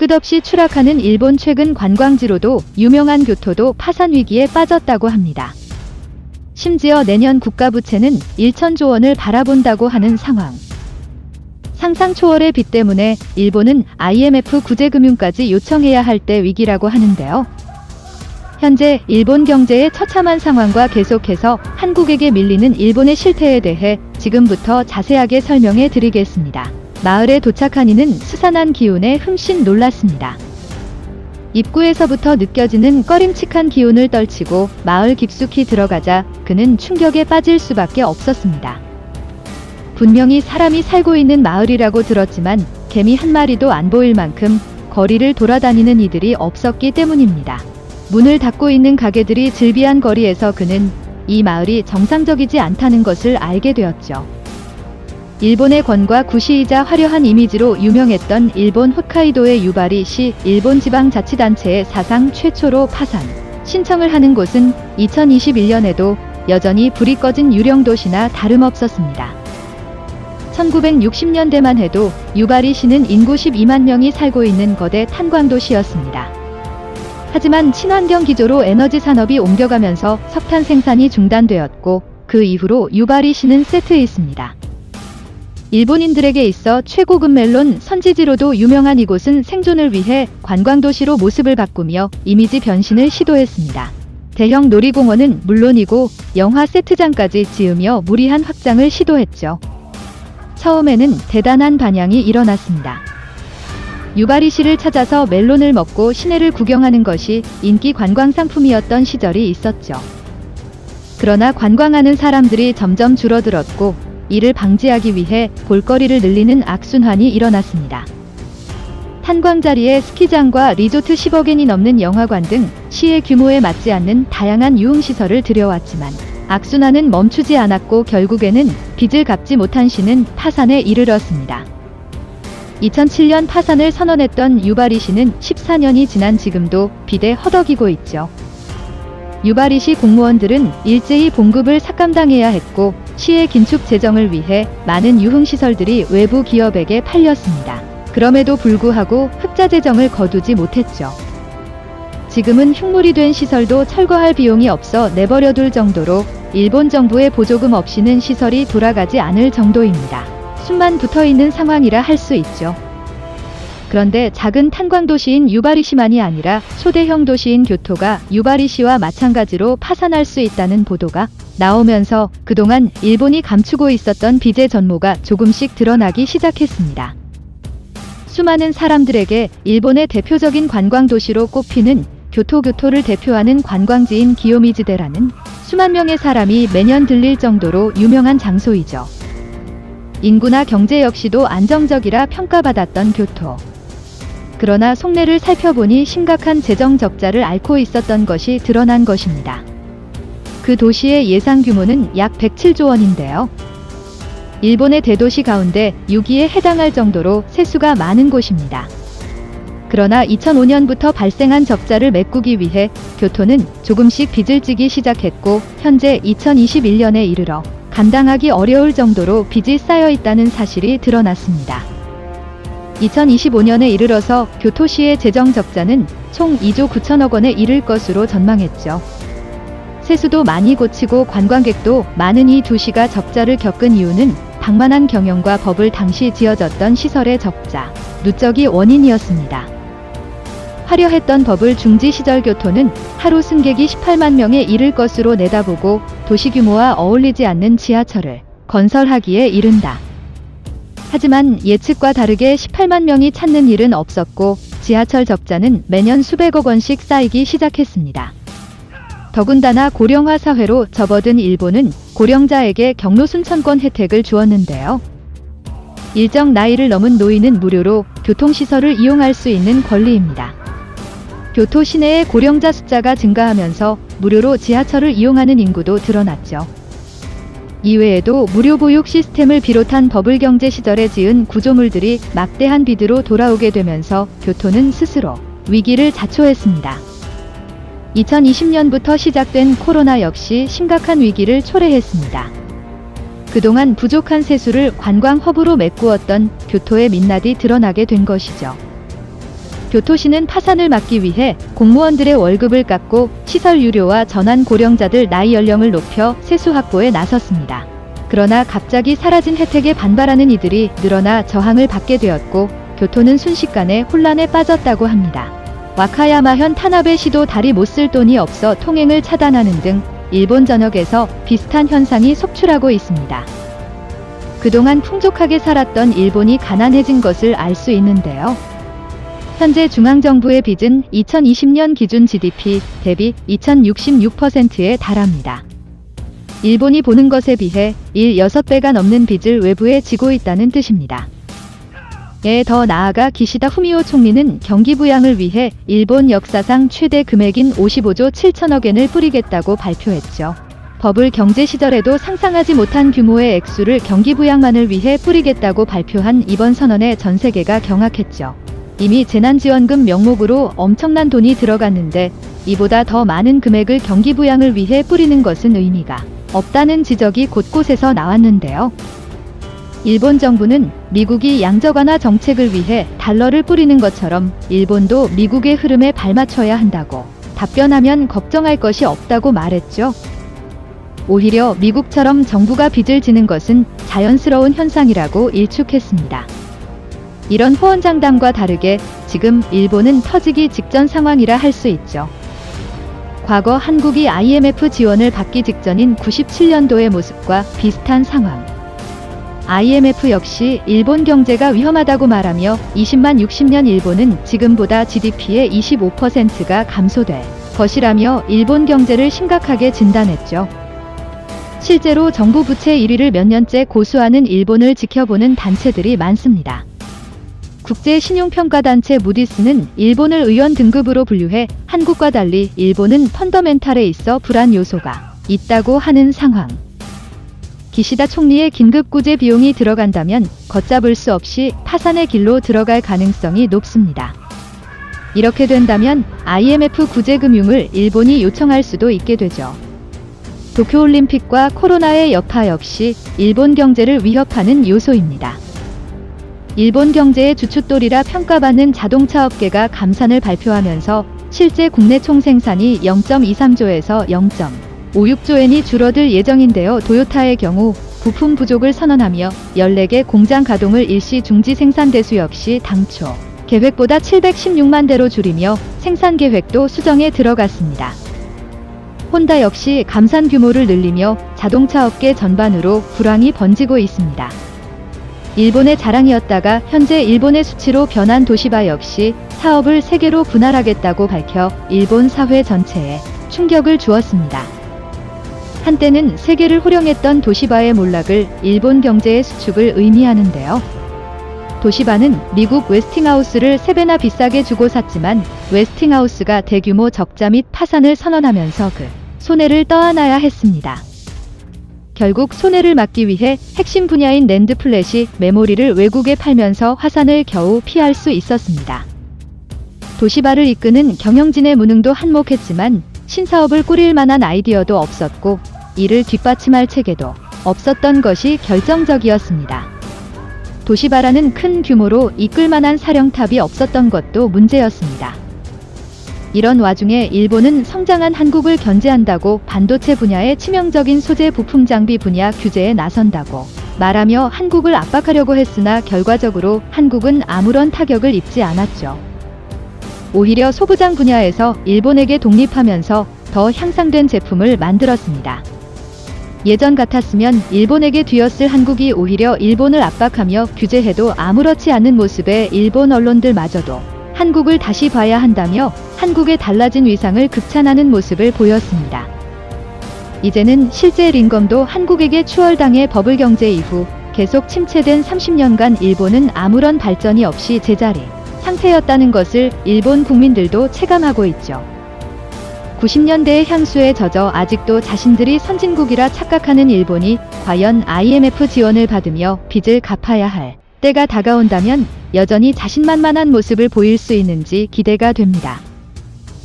끝없이 추락하는 일본 최근 관광지로도 유명한 교토도 파산 위기에 빠졌다고 합니다. 심지어 내년 국가 부채는 1천조 원을 바라본다고 하는 상황. 상상 초월의 빚 때문에 일본은 IMF 구제금융까지 요청해야 할 때 위기라고 하는데요. 현재 일본 경제의 처참한 상황과 계속해서 한국에게 밀리는 일본의 실태에 대해 지금부터 자세하게 설명해 드리겠습니다. 마을에 도착한 이는 수산한 기운에 흠씬 놀랐습니다. 입구에서부터 느껴지는 꺼림칙한 기운을 떨치고 마을 깊숙이 들어가자 그는 충격에 빠질 수밖에 없었습니다. 분명히 사람이 살고 있는 마을이라고 들었지만 개미 한 마리도 안 보일 만큼 거리를 돌아다니는 이들이 없었기 때문입니다. 문을 닫고 있는 가게들이 즐비한 거리에서 그는 이 마을이 정상적이지 않다는 것을 알게 되었죠. 일본의 권과 구시이자 화려한 이미지로 유명했던 일본 홋카이도의 유바리시 일본 지방자치단체의 사상 최초로 파산 신청을 하는 곳은 2021년에도 여전히 불이 꺼진 유령 도시나 다름없었습니다. 1960년대만 해도 유바리시는 인구 12만 명이 살고 있는 거대 탄광도시였습니다. 하지만 친환경 기조로 에너지 산업이 옮겨가면서 석탄 생산이 중단되었고 그 이후로 유바리시는 세트에 있습니다. 일본인들에게 있어 최고급 멜론 선지지로도 유명한 이곳은 생존을 위해 관광도시로 모습을 바꾸며 이미지 변신을 시도했습니다. 대형 놀이공원은 물론이고 영화 세트장까지 지으며 무리한 확장을 시도했죠. 처음에는 대단한 반향이 일어났습니다. 유바리시를 찾아서 멜론을 먹고 시내를 구경하는 것이 인기 관광 상품이었던 시절이 있었죠. 그러나 관광하는 사람들이 점점 줄어들었고 이를 방지하기 위해 볼거리를 늘리는 악순환이 일어났습니다. 탄광 자리에 스키장과 리조트 10억엔이 넘는 영화관 등 시의 규모에 맞지 않는 다양한 유흥시설을 들여왔지만 악순환은 멈추지 않았고 결국에는 빚을 갚지 못한 시는 파산에 이르렀습니다. 2007년 파산을 선언했던 유바리 시는 14년이 지난 지금도 빚에 허덕이고 있죠. 유바리 시 공무원들은 일제히 봉급을 삭감당해야 했고 시의 긴축 재정을 위해 많은 유흥시설들이 외부 기업에게 팔렸습니다. 그럼에도 불구하고 흑자 재정을 거두지 못했죠. 지금은 흉물이 된 시설도 철거할 비용이 없어 내버려둘 정도로 일본 정부의 보조금 없이는 시설이 돌아가지 않을 정도입니다. 숨만 붙어 있는 상황이라 할 수 있죠. 그런데 작은 탄광 도시인 유바리시만이 아니라 초대형 도시인 교토가 유바리시와 마찬가지로 파산할 수 있다는 보도가 나오면서 그동안 일본이 감추고 있었던 빚의 전모가 조금씩 드러나기 시작했습니다. 수많은 사람들에게 일본의 대표적인 관광 도시로 꼽히는 교토 교토를 대표하는 관광지인 기요미즈데라는 수만 명의 사람이 매년 들릴 정도로 유명한 장소이죠. 인구나 경제 역시도 안정적이라 평가받았던 교토. 그러나 속내를 살펴보니 심각한 재정 적자를 앓고 있었던 것이 드러난 것입니다. 그 도시의 예상 규모는 약 107조 원인데요. 일본의 대도시 가운데 6위에 해당할 정도로 세수가 많은 곳입니다. 그러나 2005년부터 발생한 적자를 메꾸기 위해 교토는 조금씩 빚을 지기 시작했고 현재 2021년에 이르러 감당하기 어려울 정도로 빚이 쌓여 있다는 사실이 드러났습니다. 2025년에 이르러서 교토시의 재정 적자는 총 2조 9천억 원에 이를 것으로 전망했죠. 세수도 많이 고치고 관광객도 많은 이 도시가 적자를 겪은 이유는 방만한 경영과 버블 당시 지어졌던 시설의 적자, 누적이 원인이었습니다. 화려했던 버블 중지 시절 교토는 하루 승객이 18만 명에 이를 것으로 내다보고 도시 규모와 어울리지 않는 지하철을 건설하기에 이른다. 하지만 예측과 다르게 18만 명이 찾는 일은 없었고 지하철 적자는 매년 수백억 원씩 쌓이기 시작했습니다. 더군다나 고령화 사회로 접어든 일본은 고령자에게 경로 순천권 혜택을 주었는데요. 일정 나이를 넘은 노인은 무료로 교통시설을 이용할 수 있는 권리입니다. 교토 시내의 고령자 숫자가 증가하면서 무료로 지하철을 이용하는 인구도 드러났죠. 이외에도 무료 보육 시스템을 비롯한 버블 경제 시절에 지은 구조물들이 막대한 비드로 돌아오게 되면서 교토는 스스로 위기를 자초했습니다. 2020년부터 시작된 코로나 역시 심각한 위기를 초래했습니다. 그동안 부족한 세수를 관광 허브로 메꾸었던 교토의 민낯이 드러나게 된 것이죠. 교토시는 파산을 막기 위해 공무원들의 월급을 깎고 시설 유료와 전환 고령자들 나이 연령을 높여 세수 확보에 나섰습니다. 그러나 갑자기 사라진 혜택에 반발하는 이들이 늘어나 저항을 받게 되었고 교토는 순식간에 혼란에 빠졌다고 합니다. 와카야마현 타나베 시도 다리 못 쓸 돈이 없어 통행을 차단하는 등 일본 전역에서 비슷한 현상이 속출하고 있습니다. 그동안 풍족하게 살았던 일본이 가난해진 것을 알 수 있는데요. 현재 중앙정부의 빚은 2020년 기준 GDP 대비 2066%에 달합니다. 일본이 보는 것에 비해 1, 6배가 넘는 빚을 외부에 지고 있다는 뜻입니다. 에 더 나아가 기시다 후미오 총리는 경기 부양을 위해 일본 역사상 최대 금액인 55조 7천억 엔을 뿌리겠다고 발표했죠. 버블 경제 시절에도 상상하지 못한 규모의 액수를 경기 부양만을 위해 뿌리겠다고 발표한 이번 선언에 전 세계가 경악했죠. 이미 재난지원금 명목으로 엄청난 돈이 들어갔는데 이보다 더 많은 금액을 경기 부양을 위해 뿌리는 것은 의미가 없다는 지적이 곳곳에서 나왔는데요. 일본 정부는 미국이 양적 완화 정책을 위해 달러를 뿌리는 것처럼 일본도 미국의 흐름에 발맞춰야 한다고 답변하면 걱정할 것이 없다고 말했죠. 오히려 미국처럼 정부가 빚을 지는 것은 자연스러운 현상이라고 일축했습니다. 이런 호언장담과 다르게 지금 일본은 터지기 직전 상황이라 할 수 있죠. 과거 한국이 IMF 지원을 받기 직전인 97년도의 모습과 비슷한 상황. IMF 역시 일본 경제가 위험하다고 말하며 20만 60년 일본은 지금보다 GDP의 25%가 감소될 것이라며 일본 경제를 심각하게 진단했죠. 실제로 정부 부채 1위를 몇 년째 고수하는 일본을 지켜보는 단체들이 많습니다. 국제 신용평가단체 무디스는 일본을 의원 등급으로 분류해 한국과 달리 일본은 펀더멘탈에 있어 불안 요소가 있다고 하는 상황. 기시다 총리의 긴급 구제 비용이 들어간다면 걷잡을 수 없이 파산의 길로 들어갈 가능성이 높습니다. 이렇게 된다면 IMF 구제 금융을 일본이 요청할 수도 있게 되죠. 도쿄올림픽과 코로나의 여파 역시 일본 경제를 위협하는 요소입니다. 일본 경제의 주춧돌이라 평가받는 자동차 업계가 감산을 발표하면서 실제 국내 총생산이 0.23조에서 0.56조엔이 줄어들 예정인데요. 도요타의 경우 부품 부족을 선언하며 14개 공장 가동을 일시 중지 생산 대수 역시 당초 계획보다 716만 대로 줄이며 생산 계획도 수정에 들어갔습니다. 혼다 역시 감산 규모를 늘리며 자동차 업계 전반으로 불황이 번지고 있습니다. 일본의 자랑이었다가 현재 일본의 수치로 변한 도시바 역시 사업을 세계로 분할하겠다고 밝혀 일본 사회 전체에 충격을 주었습니다. 한때는 세계를 호령했던 도시바의 몰락을 일본 경제의 수축을 의미하는데요. 도시바는 미국 웨스팅하우스를 3배나 비싸게 주고 샀지만 웨스팅하우스가 대규모 적자 및 파산을 선언하면서 그 손해를 떠안아야 했습니다. 결국 손해를 막기 위해 핵심 분야인 랜드 플랫이 메모리를 외국에 팔면서 화산을 겨우 피할 수 있었습니다. 도시바를 이끄는 경영진의 무능도 한몫했지만 신사업을 꾸릴 만한 아이디어도 없었고 이를 뒷받침할 체계도 없었던 것이 결정적이었습니다. 도시바라는 큰 규모로 이끌 만한 사령탑이 없었던 것도 문제였습니다. 이런 와중에 일본은 성장한 한국을 견제한다고 반도체 분야의 치명적인 소재 부품 장비 분야 규제에 나선다고 말하며 한국을 압박하려고 했으나 결과적으로 한국은 아무런 타격을 입지 않았죠. 오히려 소부장 분야에서 일본에게 독립하면서 더 향상된 제품을 만들었습니다. 예전 같았으면 일본에게 뒤였을 한국이 오히려 일본을 압박하며 규제해도 아무렇지 않은 모습에 일본 언론들마저도 한국을 다시 봐야 한다며 한국의 달라진 위상을 극찬하는 모습을 보였습니다. 이제는 실제 링검도 한국에게 추월당해 버블 경제 이후 계속 침체된 30년간 일본은 아무런 발전이 없이 제자리 상태였다는 것을 일본 국민들도 체감하고 있죠. 90년대의 향수에 젖어 아직도 자신들이 선진국이라 착각하는 일본이 과연 IMF 지원을 받으며 빚을 갚아야 할 때가 다가온다면 여전히 자신만만한 모습을 보일 수 있는지 기대가 됩니다.